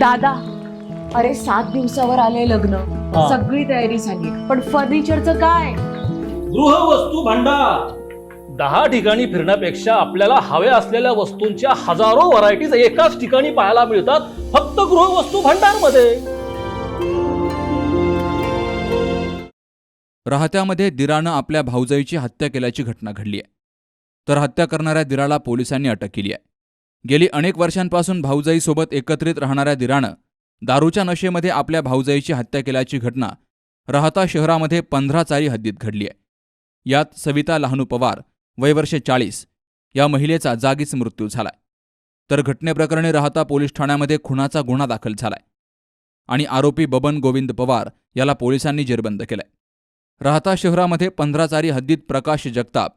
दादा अरे सात दिवसावर आले लग्न. हा. सगळी तयारी झाली. पण फर्निचरचं काय? गृहवस्तू भांडार. दहा ठिकाणी फिरण्यापेक्षा आपल्याला हव्या असलेल्या वस्तूंच्या हजारो व्हरायटीज एकाच ठिकाणी पाहायला मिळतात फक्त गृहवस्तू भांडारमध्ये राहत्यामध्ये दिरानं आपल्या भाऊजाईची हत्या केल्याची घटना घडली आहे तर हत्या करणाऱ्या दिराला पोलिसांनी अटक केली आहे गेली अनेक वर्षांपासून भाऊजाईसोबत एकत्रित राहणाऱ्या दिरानं दारूच्या नशेमध्ये आपल्या भाऊजाईची हत्या केल्याची घटना राहता शहरामध्ये पंधरा चारी हद्दीत घडली आहे. यात सविता लहानू पवार वयवर्षे चाळीस या महिलेचा जागीच मृत्यू झालाय. तर घटनेप्रकरणी राहता पोलीस ठाण्यामध्ये खुनाचा गुन्हा दाखल झालाय आणि आरोपी बबन गोविंद पवार याला पोलिसांनी जेरबंद केलाय. राहता शहरामध्ये पंधरा चारी हद्दीत प्रकाश जगताप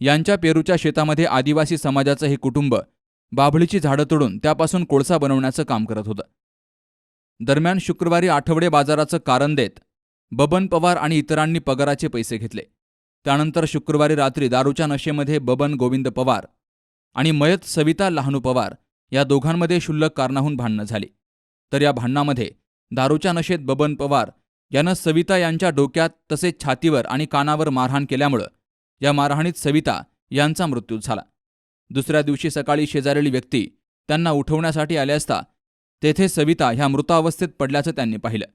यांच्या पेरूच्या शेतामध्ये आदिवासी समाजाचं हे कुटुंब बाभळीची झाडं तोडून त्यापासून कोळसा बनवण्याचं काम करत होतं. दरम्यान शुक्रवारी आठवडे बाजाराचं कारण देत बबन पवार आणि इतरांनी पगाराचे पैसे घेतले. त्यानंतर शुक्रवारी रात्री दारूच्या नशेमध्ये बबन गोविंद पवार आणि मयत सविता लहानू पवार या दोघांमध्ये क्षुल्लक कारणाहून भांडणं झाली. तर या भांडणामध्ये दारूच्या नशेत बबन पवार यानं सविता यांच्या डोक्यात तसेच छातीवर आणि कानावर मारहाण केल्यामुळं या मारहाणीत सविता यांचा मृत्यू झाला. दुसऱ्या दिवशी सकाळी शेजारील व्यक्ती त्यांना उठवण्यासाठी आले असता तेथे सविता ह्या मृतावस्थेत पडल्याचं त्यांनी पाहिलं.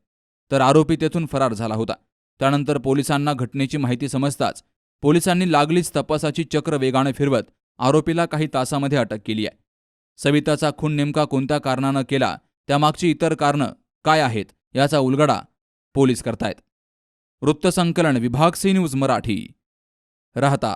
तर आरोपी तेथून फरार झाला होता. त्यानंतर पोलिसांना घटनेची माहिती समजताच पोलिसांनी लागलीच तपासाची चक्र वेगानं फिरवत आरोपीला काही तासामध्ये अटक केली आहे. सविताचा खून नेमका कोणत्या कारणानं केला त्यामागची इतर कारणं काय आहेत याचा उलगडा पोलीस करतायत. वृत्तसंकलन विभाग सी न्यूज मराठी. राहता.